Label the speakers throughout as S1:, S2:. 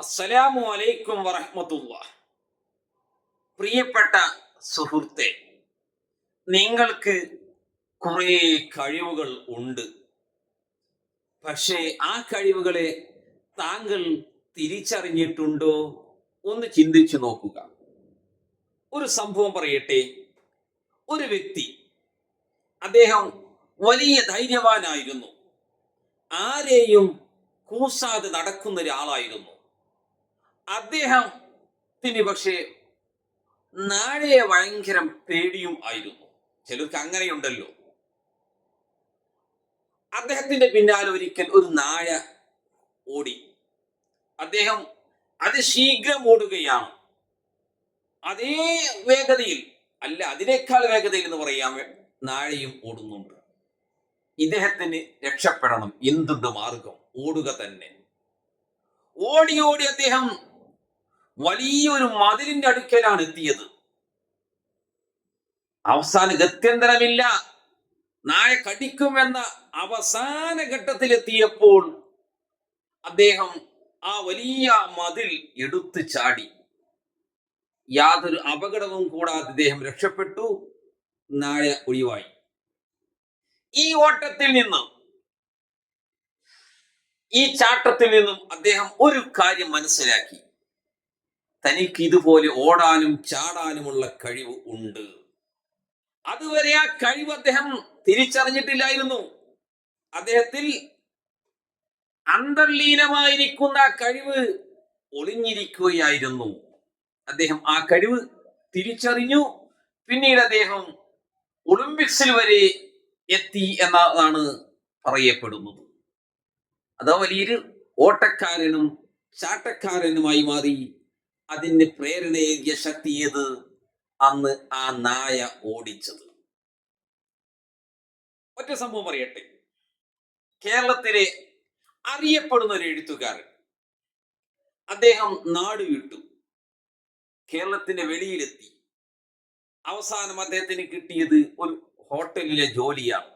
S1: അസ്സലാമു അലൈക്കും വറഹമത്തുള്ള പ്രിയപ്പെട്ട സുഹൃത്തെ നിങ്ങൾക്ക് കുറേ കഴിവുകൾ ഉണ്ട്. പക്ഷേ ആ കഴിവുകളെ താങ്കൾ തിരിച്ചറിഞ്ഞിട്ടുണ്ടോ? ഒന്ന് ചിന്തിച്ചു നോക്കുക. ഒരു സംഭവം പറയട്ടെ. ഒരു വ്യക്തി അദ്ദേഹം വലിയ ധൈര്യവാനായിരുന്നു. ആരെയും കൂസാതെ നടക്കുന്ന ഒരാളായിരുന്നു അദ്ദേഹത്തിന് പക്ഷേ നാഴയെ ഭയങ്കര പേടിയും ആയിരുന്നു. ചിലർക്ക് അങ്ങനെയുണ്ടല്ലോ. അദ്ദേഹത്തിന്റെ പിന്നാലെ ഒരിക്കൽ ഒരു നായ ഓടി. അദ്ദേഹം അതിശീഘ്രം ഓടുകയാണ്. അതേ വേഗതയിൽ അല്ല അതിനേക്കാൾ വേഗതയിൽ എന്ന് പറയാൻ നാഴയും ഓടുന്നുണ്ട്. ഇദ്ദേഹത്തിന് രക്ഷപ്പെടണം. എന്തുണ്ട് മാർഗം? ഓടുക തന്നെ. ഓടി ഓടി അദ്ദേഹം വലിയൊരു മതിലിന്റെ അടുക്കലാണ് എത്തിയത്. അവസാന ഗത്യന്തരമില്ല. നായ കടിക്കുമെന്ന അവസാന ഘട്ടത്തിലെത്തിയപ്പോൾ അദ്ദേഹം ആ വലിയ മതിൽ എടുത്തു ചാടി. യാതൊരു അപകടവും കൂടാതെ അദ്ദേഹം രക്ഷപ്പെട്ടു. നായ ഒഴിവായി. ഈ ഓട്ടത്തിൽ നിന്നും ഈ ചാട്ടത്തിൽ നിന്നും അദ്ദേഹം ഒരു കാര്യം മനസ്സിലാക്കി. തനിക്ക് ഇതുപോലെ ഓടാനും ചാടാനുമുള്ള കഴിവ് ഉണ്ട്. അതുവരെ ആ കഴിവ് അദ്ദേഹം തിരിച്ചറിഞ്ഞിട്ടില്ലായിരുന്നു. അദ്ദേഹത്തിൽ അന്തർലീനമായിരിക്കുന്ന ആ കഴിവ് ഒളിഞ്ഞിരിക്കുകയായിരുന്നു. അദ്ദേഹം ആ കഴിവ് തിരിച്ചറിഞ്ഞു. പിന്നീട് അദ്ദേഹം ഒളിമ്പിക്സിൽ വരെ എത്തി എന്നതാണ് പറയപ്പെടുന്നത്. അതാ വലിയൊരു ഓട്ടക്കാരനും ചാട്ടക്കാരനുമായി മാറി അതിന് പ്രേരണയേകിയ ശക്തി ഏത്? അന്ന് ആ നായ ഓടിച്ചത്. ഒറ്റ സംഭവം പറയട്ടെ. കേരളത്തിലെ അറിയപ്പെടുന്ന ഒരു എഴുത്തുകാരൻ. അദ്ദേഹം നാട് വിട്ടു. കേരളത്തിന്റെ വെളിയിലെത്തി. അവസാനം അദ്ദേഹത്തിന് കിട്ടിയത് ഒരു ഹോട്ടലിലെ ജോലിയാണ്.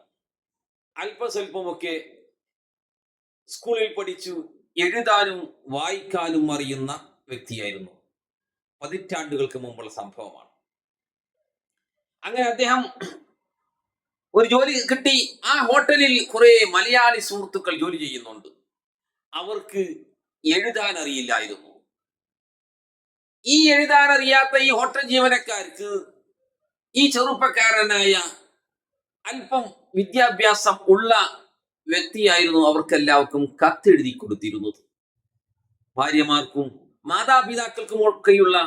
S1: അല്പസ്വല്പമൊക്കെ സ്കൂളിൽ പഠിച്ചു. എഴുതാനും വായിക്കാനും അറിയുന്ന വ്യക്തിയായിരുന്നു. പതിറ്റാണ്ടുകൾക്ക് മുമ്പുള്ള സംഭവമാണ്. അങ്ങനെ അദ്ദേഹം ഒരു ജോലി കിട്ടി. ആ ഹോട്ടലിൽ കുറെ മലയാളി സുഹൃത്തുക്കൾ ജോലി ചെയ്യുന്നുണ്ട്. അവർക്ക് എഴുതാൻ അറിയില്ലായിരുന്നു ഈ എഴുതാൻ അറിയാത്ത ഈ ഹോട്ടൽ ജീവനക്കാർക്ക് ഈ ചെറുപ്പക്കാരനായ അല്പം വിദ്യാഭ്യാസം ഉള്ള വ്യക്തിയായിരുന്നു അവർക്കെല്ലാവർക്കും കത്തെഴുതി കൊടുത്തിരുന്നത്. ഭാര്യമാർക്കും മാതാപിതാക്കൾക്കും ഒക്കെയുള്ള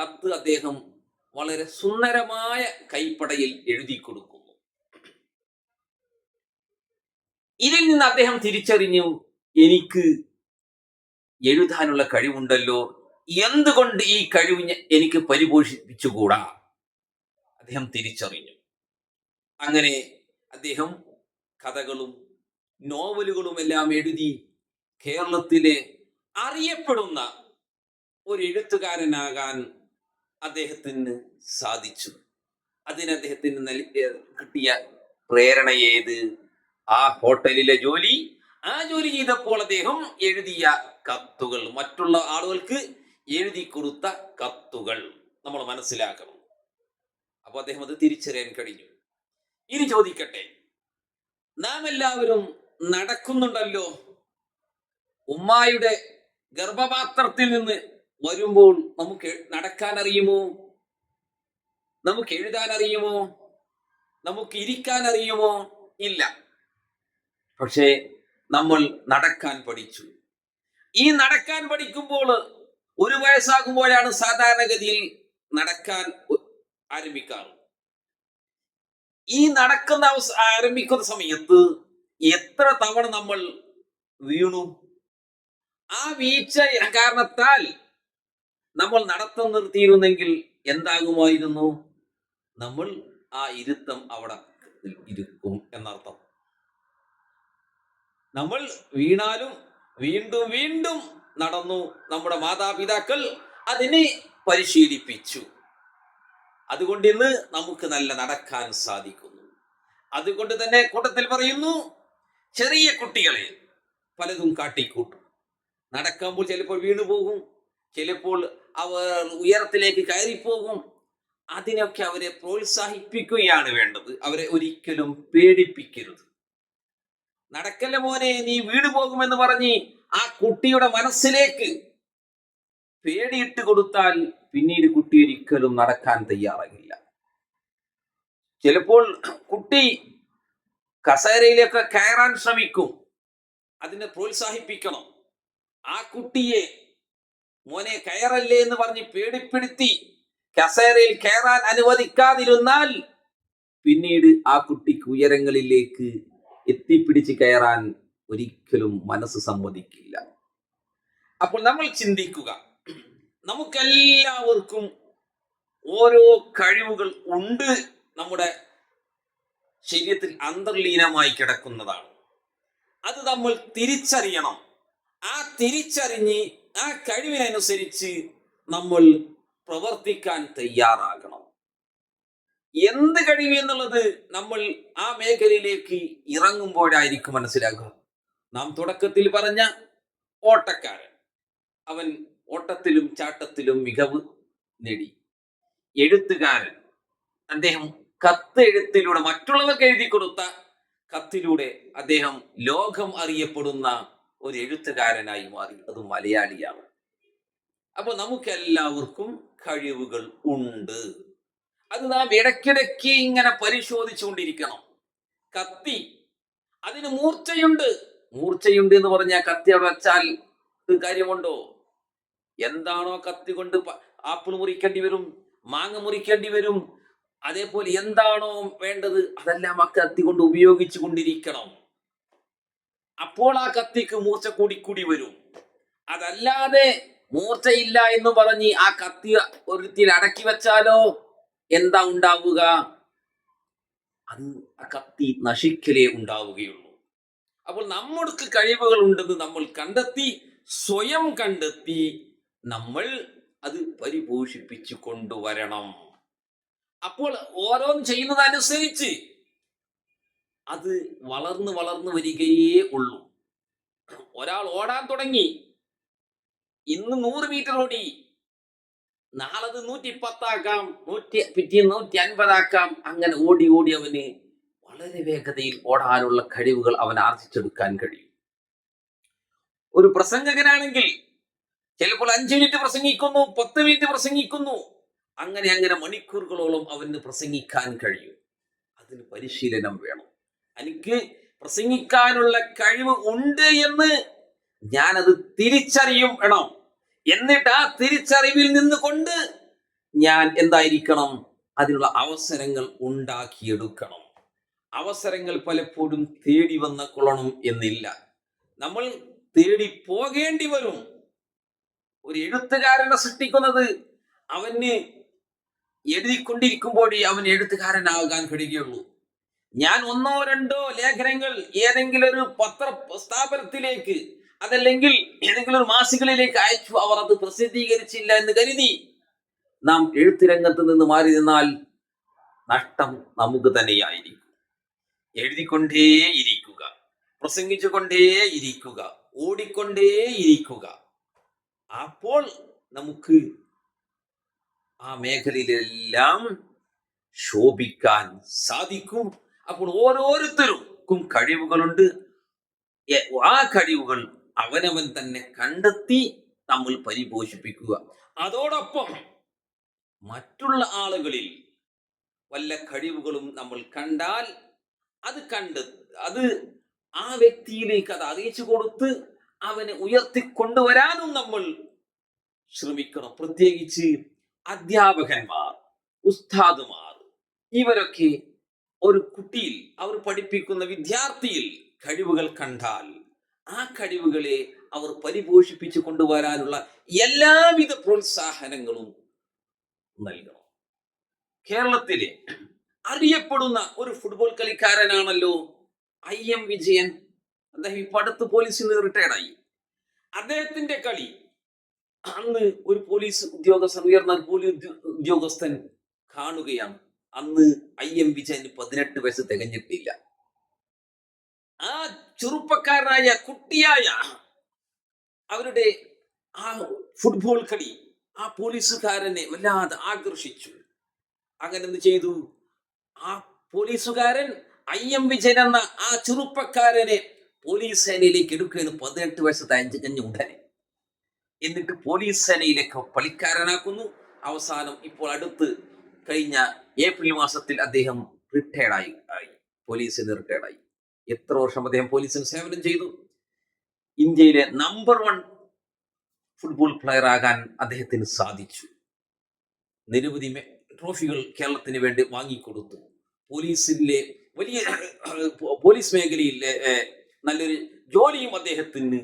S1: കത്ത് അദ്ദേഹം വളരെ സുന്ദരമായ കൈപ്പടയിൽ എഴുതി കൊടുക്കുന്നു. ഇതിൽ നിന്ന് അദ്ദേഹം തിരിച്ചറിഞ്ഞു എനിക്ക് എഴുതാനുള്ള കഴിവുണ്ടല്ലോ. എന്തുകൊണ്ട് ഈ കഴിവ് എനിക്ക് പരിപോഷിപ്പിച്ചുകൂടാ? അദ്ദേഹം തിരിച്ചറിഞ്ഞു. അങ്ങനെ അദ്ദേഹം കഥകളും നോവലുകളും എല്ലാം എഴുതി കേരളത്തിലെ അറിയപ്പെടുന്ന ഒരു എഴുത്തുകാരനാകാൻ അദ്ദേഹത്തിന് സാധിച്ചു. അതിന് അദ്ദേഹത്തിന് നൽകിയ കിട്ടിയ പ്രേരണ ഏത്? ആ ഹോട്ടലിലെ ജോലി. ആ ജോലി ചെയ്തപ്പോൾ അദ്ദേഹം എഴുതിയ കത്തുകൾ. മറ്റുള്ള ആളുകൾക്ക് എഴുതി കൊടുത്ത കത്തുകൾ നമ്മൾ മനസ്സിലാക്കണം. അപ്പൊ അദ്ദേഹം അത് തിരിച്ചറിയാൻ കഴിഞ്ഞു. ഇനി ചോദിക്കട്ടെ നാം എല്ലാവരും നടക്കുന്നുണ്ടല്ലോ. ഉമ്മായുടെ ഗർഭപാത്രത്തിൽ നിന്ന് വരുമ്പോൾ നമുക്ക് നടക്കാൻ അറിയുമോ നമുക്ക് എഴുതാൻ അറിയുമോ നമുക്ക് ഇരിക്കാൻ അറിയുമോ ഇല്ല. പക്ഷേ നമ്മൾ നടക്കാൻ പഠിച്ചു. ഈ നടക്കാൻ പഠിക്കുമ്പോൾ ഒരു വയസ്സാകുമ്പോഴാണ് സാധാരണഗതിയിൽ നടക്കാൻ ആരംഭിക്കാറ്. ഈ നടക്കുന്ന ആരംഭിക്കുന്ന സമയത്ത് എത്ര തവണ നമ്മൾ വീണു? ആ വീഴ്ച കാരണത്താൽ നമ്മൾ നടത്തം നിർത്തിയിരുന്നെങ്കിൽ എന്താകുമായിരുന്നു? നമ്മൾ ആ ഇരുത്തം അവിടെ ഇരിക്കും എന്നർത്ഥം. നമ്മൾ വീണാലും വീണ്ടും വീണ്ടും നടന്നു നമ്മുടെ മാതാപിതാക്കൾ അതിനെ പരിശീലിപ്പിച്ചു. അതുകൊണ്ട് ഇന്ന് നമുക്ക് നല്ല നടക്കാൻ സാധിക്കുന്നു. അതുകൊണ്ട് തന്നെ കൂട്ടത്തിൽ പറയുന്നു ചെറിയ കുട്ടികളെ പലതും കാട്ടിക്കൂട്ടും. നടക്കുമ്പോൾ ചിലപ്പോൾ വീണു പോകും ചിലപ്പോൾ അവർ ഉയരത്തിലേക്ക് കയറിപ്പോകും. അതിനൊക്കെ അവരെ പ്രോത്സാഹിപ്പിക്കുകയാണ് വേണ്ടത്. അവരെ ഒരിക്കലും പേടിപ്പിക്കരുത്. നടക്കല്ല മോനെ നീ വീട് പോകുമെന്ന് പറഞ്ഞ് ആ കുട്ടിയുടെ മനസ്സിലേക്ക് പേടിയിട്ട് കൊടുത്താൽ പിന്നീട് കുട്ടി ഒരിക്കലും നടക്കാൻ തയ്യാറാകില്ല. ചിലപ്പോൾ കുട്ടി കസേരയിലൊക്കെ കയറാൻ ശ്രമിക്കും. അതിനെ പ്രോത്സാഹിപ്പിക്കണം. ആ കുട്ടിയെ മോനെ കയറല്ലേ എന്ന് പറഞ്ഞ് പേടിപ്പെടുത്തി കസേരയിൽ കയറാൻ അനുവദിക്കാതിരുന്നാൽ പിന്നീട് ആ കുട്ടിക്ക് ഉയരങ്ങളിലേക്ക് എത്തിപ്പിടിച്ച് കയറാൻ ഒരിക്കലും മനസ്സ് സമ്മതിക്കില്ല. അപ്പോൾ നമ്മൾ ചിന്തിക്കുക. നമുക്കെല്ലാവർക്കും ഓരോ കഴിവുകൾ ഉണ്ട്. നമ്മുടെ ശരീരത്തിൽ അന്തർലീനമായി കിടക്കുന്നതാണ്. അത് നമ്മൾ തിരിച്ചറിയണം. ആ തിരിച്ചറിഞ്ഞ് ആ കഴിവിനനുസരിച്ച് നമ്മൾ പ്രവർത്തിക്കാൻ തയ്യാറാകണം. എന്ത് കഴിവ് എന്നുള്ളത് നമ്മൾ ആ മേഖലയിലേക്ക് ഇറങ്ങുമ്പോഴായിരിക്കും മനസ്സിലാക്കുക നാം തുടക്കത്തിൽ പറഞ്ഞ ഓട്ടക്കാരൻ. അവൻ ഓട്ടത്തിലും ചാട്ടത്തിലും മികവ് നേടി. എഴുത്തുകാരൻ. അദ്ദേഹം കത്ത് എഴുത്തിലൂടെ മറ്റുള്ളവർക്ക് എഴുതി കൊടുത്ത കത്തിലൂടെ അദ്ദേഹം ലോകം അറിയപ്പെടുന്ന ഒരു എഴുത്തുകാരനായി മാറി. അത് മലയാളിയാണ്. അപ്പൊ നമുക്ക് എല്ലാവർക്കും കഴിവുകൾ ഉണ്ട്. അത് നാം ഇടയ്ക്കിടയ്ക്ക് ഇങ്ങനെ പരിശോധിച്ചുകൊണ്ടിരിക്കണം. കത്തി. അതിന് മൂർച്ചയുണ്ട്. മൂർച്ചയുണ്ട് എന്ന് പറഞ്ഞാൽ കത്തി അവിടെ വെച്ചാൽ കാര്യമുണ്ടോ? എന്താണോ കത്തി കൊണ്ട് ആപ്പിൾ മുറിക്കേണ്ടി വരും മാങ്ങ മുറിക്കേണ്ടി വരും. അതേപോലെ എന്താണോ വേണ്ടത് അതെല്ലാം ആ കത്തി കൊണ്ട് ഉപയോഗിച്ചു കൊണ്ടിരിക്കണം അപ്പോൾ ആ കത്തിക്ക് മൂർച്ച കൂടിക്കൂടി കൂടി വരും. അതല്ലാതെ മൂർച്ചയില്ല എന്ന് പറഞ്ഞ് ആ കത്തി ഒരുത്തിൽ അടക്കി വെച്ചാലോ? എന്താ ഉണ്ടാവുക? അത് ആ കത്തി നശിക്കലേ ഉണ്ടാവുകയുള്ളൂ. അപ്പോൾ നമ്മൾക്ക് കഴിവുകൾ ഉണ്ടെന്ന് നമ്മൾ കണ്ടെത്തി സ്വയം കണ്ടെത്തി നമ്മൾ അത് പരിപോഷിപ്പിച്ചു കൊണ്ടുവരണം. അപ്പോൾ ഓരോന്ന് ചെയ്യുന്നതനുസരിച്ച് അത് വളർന്ന് വളർന്ന് വരികയേ ഉള്ളൂ. ഒരാൾ ഓടാൻ തുടങ്ങി. ഇന്ന് നൂറ് മീറ്റർ ഓടി. നാളത് നൂറ്റി പത്താക്കാം നൂറ്റി പിറ്റേ നൂറ്റി അൻപതാക്കാം അങ്ങനെ ഓടി ഓടി അവന് വളരെ വേഗതയിൽ ഓടാനുള്ള കഴിവുകൾ അവൻ ആർജിച്ചെടുക്കാൻ കഴിയും. ഒരു പ്രസംഗകനാണെങ്കിൽ ചിലപ്പോൾ അഞ്ച് മിനിറ്റ് പ്രസംഗിക്കുന്നു പത്ത് മിനിറ്റ് പ്രസംഗിക്കുന്നു. അങ്ങനെ അങ്ങനെ മണിക്കൂറുകളോളം അവന് പ്രസംഗിക്കാൻ കഴിയും. അതിന് പരിശീലനം വേണം. എനിക്ക് പ്രസംഗിക്കാനുള്ള കഴിവ് ഉണ്ട് എന്ന് ഞാനത് തിരിച്ചറിയും വേണം. എന്നിട്ട് ആ തിരിച്ചറിവിൽ നിന്നുകൊണ്ട് ഞാൻ എന്തായിരിക്കണം? അതിനുള്ള അവസരങ്ങൾ ഉണ്ടാക്കിയെടുക്കണം. അവസരങ്ങൾ പലപ്പോഴും തേടി വന്ന കൊള്ളണം എന്നില്ല. നമ്മൾ തേടി പോകേണ്ടി വരും. ഒരു എഴുത്തുകാരനെ സൃഷ്ടിക്കുന്നത് അവന് എഴുതിക്കൊണ്ടിരിക്കുമ്പോഴേ അവൻ എഴുത്തുകാരനാകാൻ കഴിയുകയുള്ളൂ. ഞാൻ ഒന്നോ രണ്ടോ ലേഖനങ്ങൾ ഏതെങ്കിലും ഒരു പത്ര സ്ഥാപനത്തിലേക്ക് അതല്ലെങ്കിൽ ഏതെങ്കിലും ഒരു മാസികളിലേക്ക് അയച്ചു അവർ അത് പ്രസിദ്ധീകരിച്ചില്ല എന്ന് കരുതി നാം എഴുത്തുരംഗത്ത് നിന്ന് മാറി നിന്നാൽ നഷ്ടം നമുക്ക് തന്നെയായിരിക്കും. എഴുതിക്കൊണ്ടേയിരിക്കുക ഇരിക്കുക പ്രസംഗിച്ചുകൊണ്ടേ ഇരിക്കുക ഓടിക്കൊണ്ടേ ഇരിക്കുക. അപ്പോൾ നമുക്ക് ആ മേഖലയിലെല്ലാം ശോഭിക്കാൻ സാധിക്കും. അപ്പോൾ ഓരോരുത്തർക്കും കഴിവുകളുണ്ട്. ആ കഴിവുകൾ അവനവൻ തന്നെ കണ്ടെത്തി നമ്മൾ പരിപോഷിപ്പിക്കുക. അതോടൊപ്പം മറ്റുള്ള ആളുകളിൽ വല്ല കഴിവുകളും നമ്മൾ കണ്ടാൽ അത് കണ്ട് അത് ആ വ്യക്തിയിലേക്ക് അത് അറിയിച്ചു കൊടുത്ത് അവനെ ഉയർത്തിക്കൊണ്ടുവരാനും നമ്മൾ ശ്രമിക്കണം. പ്രത്യേകിച്ച് അധ്യാപകന്മാർ ഉസ്താദുമാർ ഇവരൊക്കെ ഒരു കുട്ടിയിൽ അവർ പഠിപ്പിക്കുന്ന വിദ്യാർത്ഥിയിൽ കഴിവുകൾ കണ്ടാൽ ആ കഴിവുകളെ അവർ പരിപോഷിപ്പിച്ചു കൊണ്ടുവരാനുള്ള എല്ലാവിധ പ്രോത്സാഹനങ്ങളും നൽകണം. കേരളത്തിലെ അറിയപ്പെടുന്ന ഒരു ഫുട്ബോൾ കളിക്കാരനാണല്ലോ ഐ എം വിജയൻ. അദ്ദേഹം ഇപ്പൊ അടുത്ത് പോലീസിൽ നിന്ന് റിട്ടയർഡായി അദ്ദേഹത്തിന്റെ കളി അന്ന് ഒരു പോലീസ് ഉദ്യോഗസ്ഥൻ ഉയർന്ന പോലീസ് ഉദ്യോഗസ്ഥൻ കാണുകയാണ്. അന്ന് ഐ എം വിജയന് പതിനെട്ട് വയസ്സ് തികഞ്ഞിട്ടില്ല. ആ ചെറുപ്പക്കാരനായ കുട്ടിയായ അവരുടെ ആ ഫുട്ബോൾ കളി ആ പോലീസുകാരനെ വല്ലാതെ ആകർഷിച്ചു. അങ്ങനെ എന്ത് ചെയ്തു? ആ പോലീസുകാരൻ ഐ എം വിജയൻ എന്ന ആ ചെറുപ്പക്കാരനെ പോലീസ് സേനയിലേക്ക് എടുക്കുകയാണ് പതിനെട്ട് വയസ്സ് തയഞ്ച് കഴിഞ്ഞ ഉടനെ. എന്നിട്ട് പോലീസ് സേനയിലേക്ക് പളിക്കാരനാക്കുന്നു. അവസാനം ഇപ്പോൾ അടുത്ത് കഴിഞ്ഞ ഏപ്രിൽ മാസത്തിൽ അദ്ദേഹം റിട്ടയർഡായി ആയി പോലീസിൽ പോലീസിന് റിട്ടയർഡായി എത്ര വർഷം അദ്ദേഹം പോലീസിന് സേവനം ചെയ്തു? ഇന്ത്യയിലെ നമ്പർ വൺ ഫുട്ബോൾ പ്ലെയർ ആകാൻ അദ്ദേഹത്തിന് സാധിച്ചു. നിരവധി ട്രോഫികൾ കേരളത്തിന് വേണ്ടി വാങ്ങിക്കൊടുത്തു. പോലീസിലെ വലിയ പോലീസ് മേഖലയിലെ നല്ലൊരു ജോലിയും അദ്ദേഹത്തിന്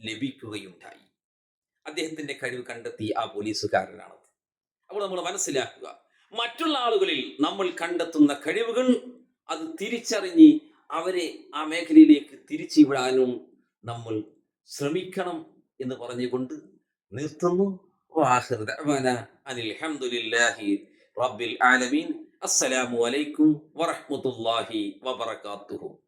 S1: ലഭിക്കുകയുണ്ടായി. അദ്ദേഹത്തിന്റെ കഴിവ് കണ്ടെത്തി ആ പോലീസുകാരനാണത്. അപ്പോൾ നമ്മൾ മനസ്സിലാക്കുക മറ്റുള്ള ആളുകളിൽ നമ്മൾ കണ്ടെത്തുന്ന കഴിവുകൾ അത് തിരിച്ചറിഞ്ഞ് അവരെ ആ മേഖലയിലേക്ക് തിരിച്ചുവിടാനും നമ്മൾ ശ്രമിക്കണം എന്ന് പറഞ്ഞുകൊണ്ട് നിർത്തുന്നു. റബ്ബിൽ ആലമീൻ. അസ്സലാമു അലൈക്കും വറഹ്മത്തുള്ളാഹി വബറകാതുഹു.